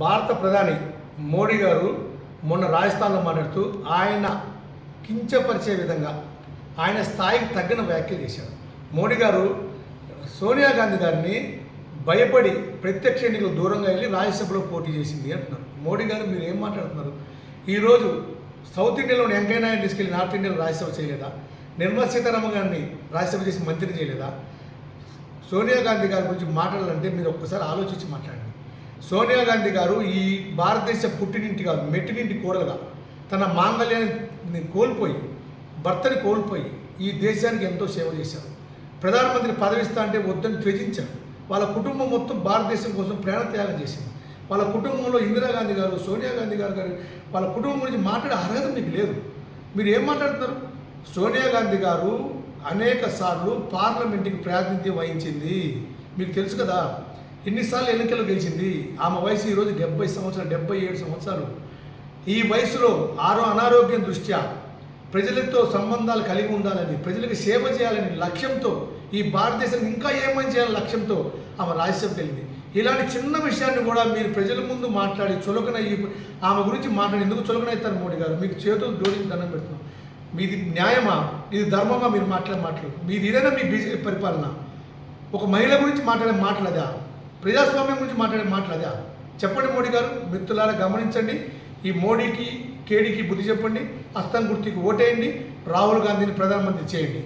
భారత ప్రధాని మోడీ గారు మొన్న రాజస్థాన్లో మాట్లాడుతూ ఆయన కించపరిచే విధంగా ఆయన స్థాయికి తగ్గిన వ్యాఖ్యలు చేశారు. మోడీ గారు సోనియా గాంధీ గారిని భయపడి ప్రత్యక్ష ఎన్నికలు దూరంగా వెళ్ళి రాజ్యసభలో పోటీ చేసింది అంటున్నారు. మోడీ గారు మీరు ఏం మాట్లాడుతున్నారు? ఈరోజు సౌత్ ఇండియాలోని వెంకయ్య నాయుడు తీసుకెళ్ళి నార్త్ ఇండియాలో రాజ్యసభ చేయలేదా? నిర్మలా సీతారామన్ గారిని రాజ్యసభ చేసి మంత్రి చేయలేదా? సోనియా గాంధీ గారి గురించి మాట్లాడాలంటే మీరు ఒక్కసారి ఆలోచించి మాట్లాడండి. సోనియా గాంధీ గారు ఈ భారతదేశ పుట్టినింటి మెట్టినింటి కోడలుగా తన మాంగళ్యాన్ని కోల్పోయి భర్తని కోల్పోయి ఈ దేశానికి ఎంతో సేవ చేశారు. ప్రధానమంత్రి పదవిస్తా అంటే వద్దని త్యజించారు. వాళ్ళ కుటుంబం మొత్తం భారతదేశం కోసం ప్రాణత్యాగం చేసింది. వాళ్ళ కుటుంబంలో ఇందిరాగాంధీ గారు సోనియా గాంధీ గారు గారు వాళ్ళ కుటుంబం గురించి మాట్లాడే అర్హత మీకు లేదు. మీరు ఏం మాట్లాడుతున్నారు? సోనియా గాంధీ గారు అనేక సార్లు పార్లమెంట్కి ప్రాతినిధ్యం వహించింది. మీకు తెలుసు కదా ఎన్నిసార్లు ఎన్నికలు గెలిచింది? ఆమె వయసు ఈరోజు డెబ్బై సంవత్సరాలు డెబ్బై ఏడు సంవత్సరాలు. ఈ వయసులో ఆరో అనారోగ్యం దృష్ట్యా ప్రజలతో సంబంధాలు కలిగి ఉండాలని ప్రజలకు సేవ చేయాలని లక్ష్యంతో ఈ భారతదేశానికి ఇంకా ఏమని చేయాలని లక్ష్యంతో ఆమె రాజ్యసభకు వెళ్ళింది. ఇలాంటి చిన్న విషయాన్ని కూడా మీరు ప్రజల ముందు మాట్లాడి చులకన ఆమె గురించి మాట్లాడి ఎందుకు చులకనవుతారు మోడీ గారు? మీకు చేతులు జోడించి దండం పెడుతున్నాం. మీది న్యాయమా? ఇది ధర్మమా? మీరు మాట్లాడే మాటలు. మీది ఏదైనా మీ బీజేపీ పరిపాలన. ఒక మహిళ గురించి మాట్లాడే మాటలదా ప్రజాస్వామ్యం గురించి మాట్లాడే మాట్లాదా చెప్పండి మోడీ గారు మిత్రులారా గమనించండి. ఈ మోడీకి కేడీకి బుద్ధి చెప్పండి. అస్తం గుర్తికి ఓటేయండి. రాహుల్ గాంధీని ప్రధానమంత్రి చేయండి.